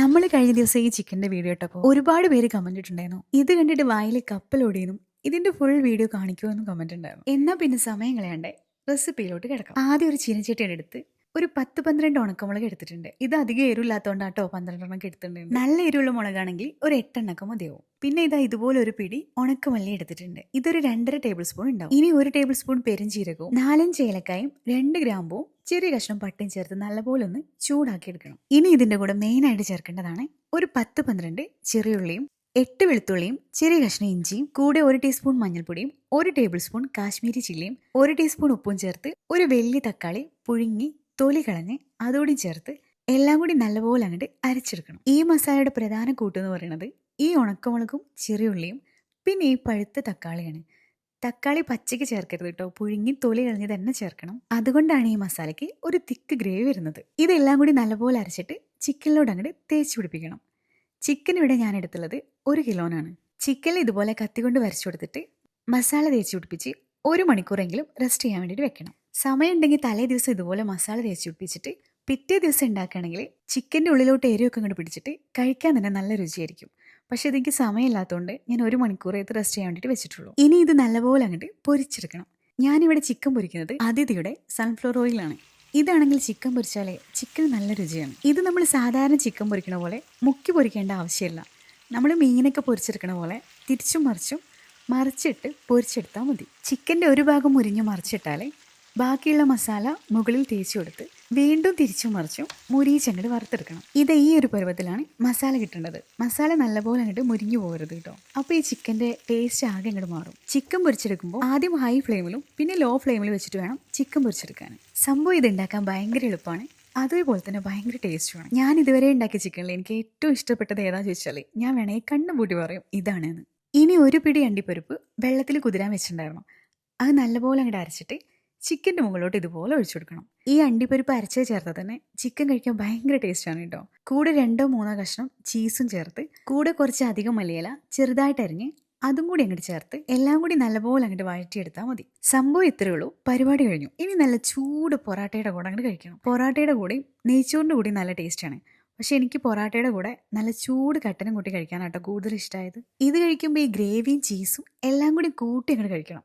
നമ്മൾ കഴിഞ്ഞ ദിവസം ഈ ചിക്കന്റെ വീഡിയോ ഇട്ടപ്പോൾ ഒരുപാട് പേര് കമന്റ് ഇട്ടുണ്ടായിരുന്നു ഇത് കണ്ടിട്ട് വായിൽ കപ്പലോടിയെന്നും ഇതിന്റെ ഫുൾ വീഡിയോ കാണിക്കുമെന്നും കമന്റ് ഉണ്ടായിരുന്നു എന്നാൽ പിന്നെ സമയം കളയണ്ടേ. റെസിപ്പിയിലോട്ട് കിടക്കാം. ആദ്യം ഒരു ചീനച്ചട്ടിയുടെ എടുത്ത് ഒരു പത്ത് പന്ത്രണ്ട് ഉണക്കമുളക് എടുത്തിട്ടുണ്ട്. ഇത് അധികം എരിവില്ലാത്തതുകൊണ്ടാട്ടോ പന്ത്രണ്ടെണ്ണൊക്കെ എടുത്തിട്ടുണ്ട് നല്ല എരിവുള്ള മുളകാണെങ്കിൽ ഒരു എട്ടെണ്ണൊക്കെ മതിയാവും. പിന്നെ ഇതാ ഇതുപോലെ ഒരു പിടി ഉണക്കമല്ലി എടുത്തിട്ടുണ്ട്. ഇതൊരു രണ്ടര ടേബിൾ സ്പൂൺ ഉണ്ടാവും. ഇനി ഒരു ടേബിൾ സ്പൂൺ പെരുംജീരകവും നാലഞ്ച് ഏലക്കായും രണ്ട് ഗ്രാമ്പും ചെറിയ കഷ്ണം പട്ടയും ചേർത്ത് നല്ലപോലെ ഒന്ന് ചൂടാക്കി എടുക്കണം ഇനി ഇതിന്റെ കൂടെ മെയിനായിട്ട് ചേർക്കേണ്ടതാണ് ഒരു പത്ത് പന്ത്രണ്ട് ചെറിയുള്ളിയും എട്ട് വെളുത്തുള്ളിയും ചെറിയ കഷ്ണം ഇഞ്ചിയും കൂടെ ഒരു ടീസ്പൂൺ മഞ്ഞൾപ്പൊടിയും ഒരു ടേബിൾ സ്പൂൺ കാശ്മീരി ചില്ലിയും ഒരു ടീസ്പൂൺ ഉപ്പും ചേർത്ത് ഒരു വലിയ തക്കാളി പുഴുങ്ങി തൊലി കളഞ്ഞ് അതോടും ചേർത്ത് എല്ലാം കൂടി നല്ലപോലെ അങ്ങോട്ട് അരച്ചെടുക്കണം. ഈ മസാലയുടെ പ്രധാന കൂട്ടെന്ന് പറയുന്നത് ഈ ഉണക്കമുളകും ചെറിയുള്ളിയും പിന്നെ ഈ പഴുത്ത തക്കാളിയാണ്. തക്കാളി പച്ചയ്ക്ക് ചേർക്കരുത് കേട്ടോ. പുഴുങ്ങി തൊലി കളഞ്ഞ് തന്നെ ചേർക്കണം. അതുകൊണ്ടാണ് ഈ മസാലയ്ക്ക് ഒരു തിക്ക് ഗ്രേവി വരുന്നത്. ഇതെല്ലാം കൂടി നല്ലപോലെ അരച്ചിട്ട് ചിക്കനിലോട് അങ്ങോട്ട് തേച്ച് പിടിപ്പിക്കണം. ചിക്കൻ ഇവിടെ ഞാൻ എടുത്തുള്ളത് ഒരു കിലോനാണ്. ചിക്കൻ ഇതുപോലെ കത്തികൊണ്ട് വരച്ചു കൊടുത്തിട്ട് മസാല തേച്ച് പിടിപ്പിച്ച് ഒരു മണിക്കൂറെങ്കിലും റെസ്റ്റ് ചെയ്യാൻ വേണ്ടിയിട്ട് വെക്കണം. സമയം ഉണ്ടെങ്കിൽ തലേ ദിവസം ഇതുപോലെ മസാല തേച്ച് പിടിപ്പിച്ചിട്ട് പിറ്റേ ദിവസം ഉണ്ടാക്കുകയാണെങ്കിൽ ചിക്കന്റെ ഉള്ളിലോട്ട് എരിവൊക്കെ അങ്ങോട്ട് പിടിച്ചിട്ട് കഴിക്കാൻ തന്നെ നല്ല രുചിയായിരിക്കും. പക്ഷെ ഇതെനിക്ക് സമയമില്ലാത്തതുകൊണ്ട് ഞാൻ ഒരു മണിക്കൂർ ഇത് റെസ്റ്റ് ചെയ്യാൻ വേണ്ടിയിട്ട് വെച്ചിട്ടുള്ളൂ. ഇനി ഇത് നല്ലപോലെ അങ്ങോട്ട് പൊരിച്ചെടുക്കണം. ഞാനിവിടെ ചിക്കൻ പൊരിക്കുന്നത് അതിഥിയുടെ സൺഫ്ലവർ ഓയിലാണ് ഇതാണെങ്കിൽ ചിക്കൻ പൊരിച്ചാലേ ചിക്കൻ നല്ല രുചിയാണ്. ഇത് നമ്മൾ സാധാരണ ചിക്കൻ പൊരിക്കണ പോലെ മുക്കി പൊരിക്കേണ്ട ആവശ്യമില്ല. നമ്മൾ മീനൊക്കെ പൊരിച്ചെടുക്കണ പോലെ തിരിച്ചും മറിച്ചും മറിച്ചിട്ട് പൊരിച്ചെടുത്താൽ മതി. ചിക്കന്റെ ഒരു ഭാഗം മുരിഞ്ഞ് മറിച്ചിട്ടാലേ ബാക്കിയുള്ള മസാല മുകളിൽ തേച്ച് കൊടുത്ത് വീണ്ടും തിരിച്ചു മറിച്ചും മുരിച്ചങ്ങോട്ട് വറുത്തെടുക്കണം. ഇത് ഈ ഒരു പരുവത്തിലാണ് മസാല കിട്ടേണ്ടത്. മസാല നല്ലപോലെ അങ്ങോട്ട് മുരിഞ്ഞു പോകരുത് കേട്ടോ. അപ്പോൾ ഈ ചിക്കന്റെ ടേസ്റ്റ് ആകെ അങ്ങോട്ട് മാറും. ചിക്കൻ പൊരിച്ചെടുക്കുമ്പോൾ ആദ്യം ഹൈ ഫ്ലെയിമിലും പിന്നെ ലോ ഫ്ലെയിമിലും വെച്ചിട്ട് വേണം ചിക്കൻ പൊരിച്ചെടുക്കാൻ സംഭവം ഇത് ഉണ്ടാക്കാൻ ഭയങ്കര എളുപ്പമാണ്. അതേപോലെ തന്നെ ഭയങ്കര ടേസ്റ്റുമാണ് ഞാൻ ഇതുവരെ ഉണ്ടാക്കിയ ചിക്കനിൽ എനിക്ക് ഏറ്റവും ഇഷ്ടപ്പെട്ടത് ഏതാണെന്ന് ചോദിച്ചാൽ ഞാൻ വേണമെങ്കിൽ കണ്ണു പൂട്ടി പറയും ഇതാണെന്ന്. ഇനി ഒരു പിടി അണ്ടിപ്പരിപ്പ് വെള്ളത്തിൽ കുതിരാൻ വെച്ചിട്ടുണ്ടായിരുന്നു. അത് നല്ലപോലെ അങ്ങോട്ട് അരച്ചിട്ട് ചിക്കന്റെ മുകളിലോട്ട് ഇതുപോലെ ഒഴിച്ചു കൊടുക്കണം. ഈ അണ്ടിപ്പരിപ്പ് അരച്ച് ചേർത്താൽ തന്നെ ചിക്കൻ കഴിക്കാൻ ഭയങ്കര ടേസ്റ്റാണ് കേട്ടോ കൂടെ രണ്ടോ മൂന്നോ കഷ്ണം ചീസും ചേർത്ത് കൂടെ കുറച്ച് അധികം മലയില ചെറുതായിട്ട് അരിഞ്ഞ് അതും കൂടി അങ്ങോട്ട് ചേർത്ത് എല്ലാം കൂടി നല്ലപോലെ അങ്ങോട്ട് വഴറ്റിയെടുത്താൽ മതി. സംഭവം ഇത്രയേ ഉള്ളൂ. പരിപാടി കഴിഞ്ഞു. ഇനി നല്ല ചൂട് പൊറാട്ടയുടെ കൂടെ അങ്ങോട്ട് കഴിക്കണം. പൊറാട്ടയുടെ കൂടി നെയ്ച്ചോറിന്റെ കൂടി നല്ല ടേസ്റ്റാണ് പക്ഷെ എനിക്ക് പൊറാട്ടയുടെ കൂടെ നല്ല ചൂട് കട്ടനും കൂട്ടി കഴിക്കാനാട്ടോ കൂടുതൽ ഇഷ്ടമായത് ഇത് കഴിക്കുമ്പോൾ ഈ ഗ്രേവിയും ചീസും എല്ലാം കൂടി കൂട്ടി അങ്ങോട്ട് കഴിക്കണം.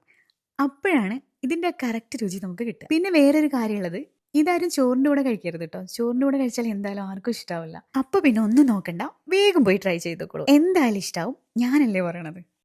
അപ്പോഴാണ് ഇതിന്റെ കറക്റ്റ് രുചി നമുക്ക് കിട്ടും പിന്നെ വേറൊരു കാര്യമുള്ളത് ഇതാരും ചോറിന്റെ കൂടെ കഴിക്കരുത് കേട്ടോ ചോറിന്റെ കൂടെ കഴിച്ചാൽ എന്തായാലും ആർക്കും ഇഷ്ടാവില്ല. അപ്പൊ പിന്നെ ഒന്നും നോക്കണ്ട വേഗം പോയി ട്രൈ ചെയ്തോളൂ എന്തായാലും ഇഷ്ടാവും. ഞാനല്ലേ പറയണത്.